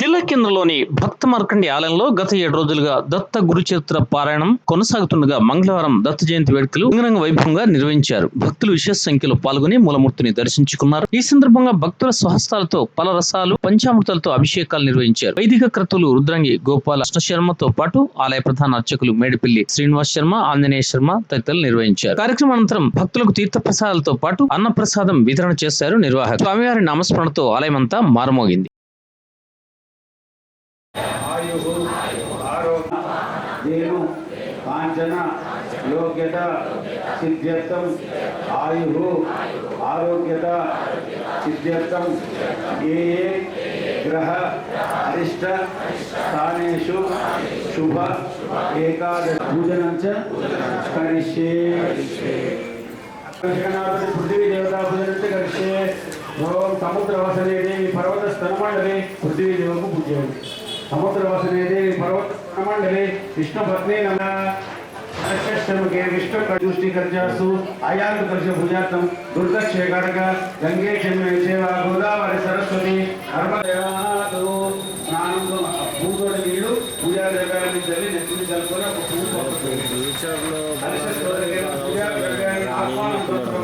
జిల్లా కేంద్రంలోని భక్త మార్కండి ఆలయంలో గత ఏడు రోజులుగా దత్త గురుచరిత్ర పారాయణం కొనసాగుతుండగా మంగళవారం దత్త జయంతి వేడుకలు అంగరంగ వైభవంగా నిర్వహించారు. భక్తులు విశేష సంఖ్యలో పాల్గొని మూలమూర్తిని దర్శించుకున్నారు. ఈ సందర్భంగా భక్తుల స్వహస్తాలతో పల రసాలు పంచామృతాలతో అభిషేకాలు నిర్వహించారు. వైదిక క్రతులు రుద్రంగి గోపాల శర్మతో పాటు ఆలయ ప్రధాన అర్చకులు మేడిపల్లి శ్రీనివాస్ శర్మ ఆంజనేయ శర్మ తదితరులు నిర్వహించారు. కార్యక్రమం అనంతరం భక్తులకు తీర్థ ప్రసాదాలతో పాటు అన్న ప్రసాదం వితరణ చేశారు నిర్వాహకులు. స్వామివారి నామస్మరణతో ఆలయమంతా మారుమోగింది. ఆరోగ్యత సిద్ధ్యర్థం ఆయు ఆరోగ్యత సిద్ధ్యర్థం ఏ ఏ గ్రహ అరిష్ట స్థానేషు శుభ ఏకాదశ. పూజనం చ కరిష్యే. కృష్ణనాథుడు పృథ్వీ దేవతా పూజనంటే కరిష్యే. ఓం సముద్రవసనే దేవి పర్వత స్తనమండలి పృథ్వీ దేవకు పూజయండి సముద్రవసనే దేవి పర్వత స్తనమండలి విష్ణుపత్ని నమ అష్టమకే విష్ణు దృష్టి కర్జాసు ఆయాంత కర్ష భుజార్థం దుర్దక్షే కడక గంగే క్షమే సేవ గోదావరి సరస్వతి నర్మదేవాదు స్నానం భూతోటి నీళ్ళు పూజా ద్రవ్యాన్ని చల్లి నెత్తిని చల్లుకొని ఒక పువ్వు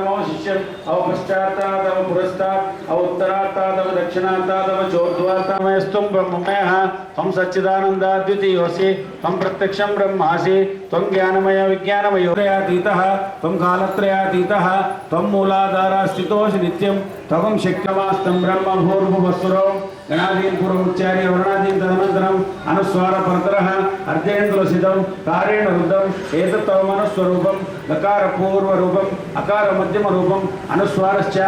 नमो शिष्य अव पश्चात्ताद अव पुरस्तात् अव उत्तरात्ताद अव दक्षिणात्ताद अव चोर्ध्वात्ताद मैं स्तुम ब्रह्ममयः, त्वं सच्चिदानन्दाद्वितीयोऽसि, त्वं प्रत्यक्षं ब्रह्मासि, त्वं ज्ञानमय विज्ञानमयोदयातीतः त्वं कालत्रयातीतः, त्वं मूलाधारः स्थितोऽसि नित्यं, त्वं शक्यमास्तं ब्रह्म भूर्भुवस्वरौ గణాధీన్ పూర్వముచ్చారి వర్ణాధీన్ తదనంతరం అనుస్వార పరతర అర్ధేంద్రసిదం కారేణ రుద్ధం ఏతత్తవ మనస్వరూపం గకార పూర్వరూపం అకార మధ్యమ రూపం అనుస్వారశ్చ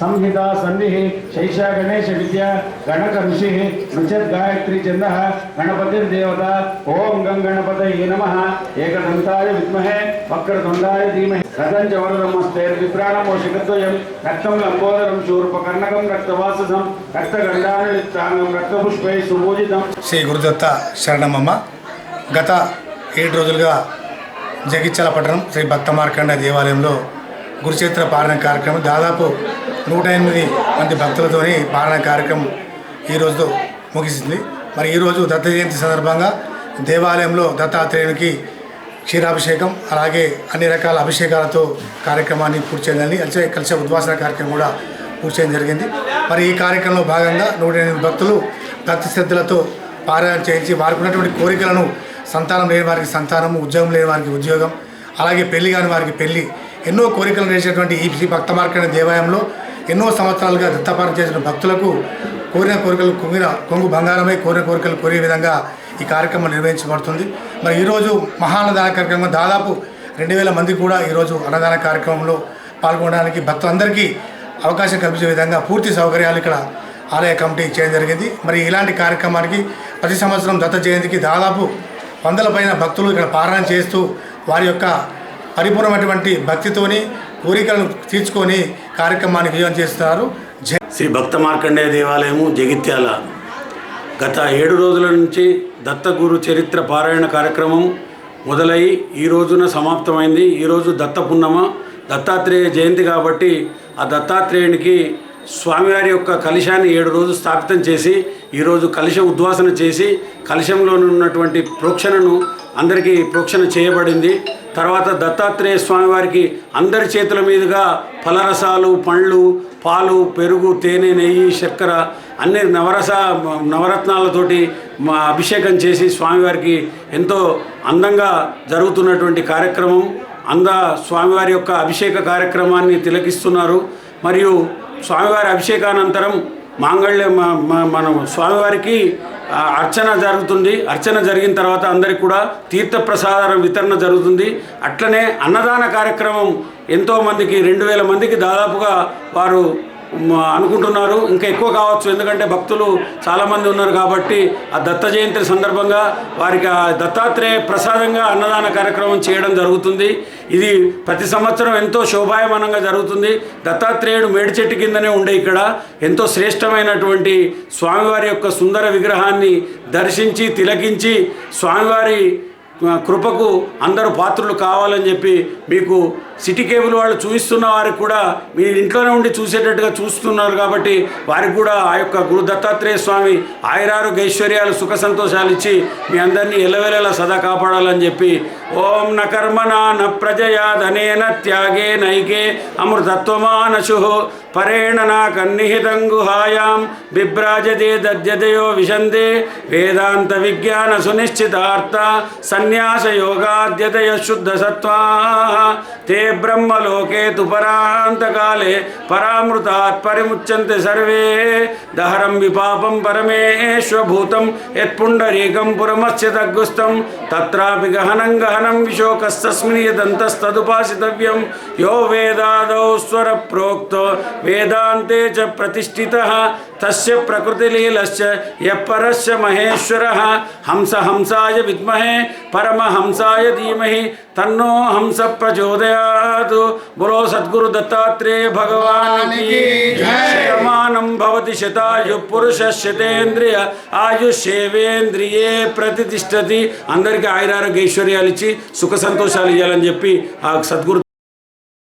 సంహిత సన్నిహి శైష గణేశ విద్య గణక ఋషి నృచత్ గాయత్రి చంద గణపతిర్దేవత ఓం గం నమ ఏకదంతాయ విద్మహే వక్రతుండాయ ధీమహే రథంచవరదమ స్థైర్విప్రాణమో శిఖద్వయం రక్తం లంబోదరం శూర్పకర్ణకం రక్తవాససం రక్తగండానృత్తాంగం రక్తపుష్పై సుభూజితం. శ్రీ గురుదత్త శరణమమ్మ గత ఏడు రోజులుగా జగిత్యాల పట్టణం శ్రీ భక్త మార్కండ దేవాలయంలో గురుచేత్ర పాలన కార్యక్రమం దాదాపు నూట ఎనిమిది మంది భక్తులతోని పాలన కార్యక్రమం ఈరోజు ముగిసింది. మరి ఈరోజు దత్త జయంతి సందర్భంగా దేవాలయంలో దత్తాత్రేయునికి క్షీరాభిషేకం అలాగే అన్ని రకాల అభిషేకాలతో కార్యక్రమాన్ని పూర్తి చేయాలని అంటే కలిసే ఉద్వాసన కార్యక్రమం కూడా పూర్తి చేయడం జరిగింది. మరి ఈ కార్యక్రమంలో భాగంగా నూట ఎనిమిది భక్తులు భక్తి శ్రద్ధలతో పారాయణ చేయించి వారికి ఉన్నటువంటి కోరికలను సంతానం లేని వారికి సంతానము ఉద్యోగం లేని వారికి ఉద్యోగం అలాగే పెళ్ళి కాని వారికి పెళ్ళి ఎన్నో కోరికలు నేర్చేటువంటి ఈ శ్రీ భక్త మార్కెట్ దేవాలయంలో ఎన్నో సంవత్సరాలుగా దత్తపాలన చేసిన భక్తులకు కోరిన కోరికలు కొంగిన కొంగు బంగారమై కోరిన కోరికలు కోరే విధంగా ఈ కార్యక్రమం నిర్వహించబడుతుంది. మరి ఈరోజు మహాన్నదాన కార్యక్రమం దాదాపు రెండు వేల మంది కూడా ఈరోజు అన్నదాన కార్యక్రమంలో పాల్గొనడానికి భక్తులందరికీ అవకాశం కల్పించే విధంగా పూర్తి సౌకర్యాలు ఇక్కడ ఆలయ కమిటీ చేయడం జరిగింది. మరి ఇలాంటి కార్యక్రమానికి ప్రతి సంవత్సరం దత్త జయంతికి దాదాపు వందల పైన భక్తులు ఇక్కడ పారాయణ చేస్తూ వారి యొక్క పరిపూర్ణమైనటువంటి భక్తితోని కోరికలను తీర్చుకొని కార్యక్రమాన్ని విజయం చేస్తున్నారు. జై శ్రీ భక్త మార్కండేయ దేవాలయము జగిత్యాల. గత ఏడు రోజుల నుంచి దత్తగురు చరిత్ర పారాయణ కార్యక్రమం మొదలై ఈ రోజున సమాప్తమైంది. ఈరోజు దత్త పున్నమ దత్తాత్రేయ జయంతి కాబట్టి ఆ దత్తాత్రేయునికి స్వామివారి యొక్క కలశాన్ని ఏడు రోజులు స్థాపితం చేసి ఈరోజు కలశ ఉద్వాసన చేసి కలశంలో ఉన్నటువంటి ప్రోక్షణను అందరికీ ప్రోక్షణ చేయబడింది. తర్వాత దత్తాత్రేయ స్వామివారికి అందరి చేతుల మీదుగా ఫలరసాలు పండ్లు పాలు పెరుగు తేనె నెయ్యి చక్కెర అన్ని నవరస నవరత్నాలతోటి మా అభిషేకం చేసి స్వామివారికి ఎంతో అందంగా జరుగుతున్నటువంటి కార్యక్రమం. అంద స్వామివారి యొక్క అభిషేక కార్యక్రమాన్ని తిలకిస్తున్నారు. మరియు స్వామివారి అభిషేకానంతరం మాంగళ్య మ- మనం స్వామివారికి అర్చన జరుగుతుంది. అర్చన జరిగిన తర్వాత అందరికి కూడా తీర్థప్రసాద వితరణ జరుగుతుంది. అట్లనే అన్నదాన కార్యక్రమం ఎంతోమందికి రెండు వేల మందికి దాదాపుగా వారు అనుకుంటున్నారు. ఇంకా ఎక్కువ కావచ్చు. ఎందుకంటే భక్తులు చాలామంది ఉన్నారు కాబట్టి ఆ దత్త జయంతి సందర్భంగా వారికి ఆ దత్తాత్రేయ ప్రసాదంగా అన్నదాన కార్యక్రమం చేయడం జరుగుతుంది. ఇది ప్రతి సంవత్సరం ఎంతో శోభాయమానంగా జరుగుతుంది. దత్తాత్రేయుడు మేడి చెట్టు కిందనే ఉండే ఇక్కడ ఎంతో శ్రేష్టమైనటువంటి స్వామివారి యొక్క సుందర విగ్రహాన్ని దర్శించి తిలకించి స్వామివారి కృపకు అందరూ పాత్రులు కావాలని చెప్పి మీకు సిటీ కేబుల్ వాళ్ళు చూపిస్తున్న వారికి కూడా మీ ఇంట్లోనే ఉండి చూసేటట్టుగా చూస్తున్నారు కాబట్టి వారికి కూడా ఆ యొక్క గురు దత్తాత్రేయ స్వామి ఆయురారోగ్య ఐశ్వర్యాలు సుఖ సంతోషాలు ఇచ్చి మీ అందరినీ ఎలవెలలా సదా కాపాడాలని చెప్పి ఓం న కర్మణ న ప్రజయా ధనేన త్యాగే నైకే అమృతత్వమానశు. పరేణ నా కన్నిహితం గుహాయాం బిభ్రాజతే దద్యదయో విశంతే వేదాంత విజ్ఞాన సునిశ్చితార్థ సన్యాస యోగాద్యతయ శుద్ధ సత్వా. తే ब्रह्मलोके तु काले, परामृतात् परिमुच्यन्ते सर्वे। दहरं विपापं परमेश्वभूतं यत्पुण्डरीकं पुरमस्य तग्गुस्तं तत्रापि गहनं गहनं विशोकस्तस्मिन् यदन्तस्तदुपासितव्यं। यो वेदादौ स्वरप्रोक्तो, वेदान्ते च प्रतिष्ठितः। तस्य प्रकृतिलीलस्य यः परस्य महेश्वरः। हंस हंसाय विद्महे, परमहंसाय धीमहि, तन्नो हंस प्रचोदयात् ప్రచోదయాత్ బులో సద్గురు దత్తాత్రేయ భగవానికి శతమానం భవతి శతాయు పురుష శతేంద్రియ ఆయుష్యేవేంద్రియే ప్రతిష్టతి. అందరికీ ఆయురారోగ్య ఐశ్వర్యాలు ఇచ్చి సుఖ సంతోషాలు ఇవ్వాలని చెప్పి ఆ సద్గురు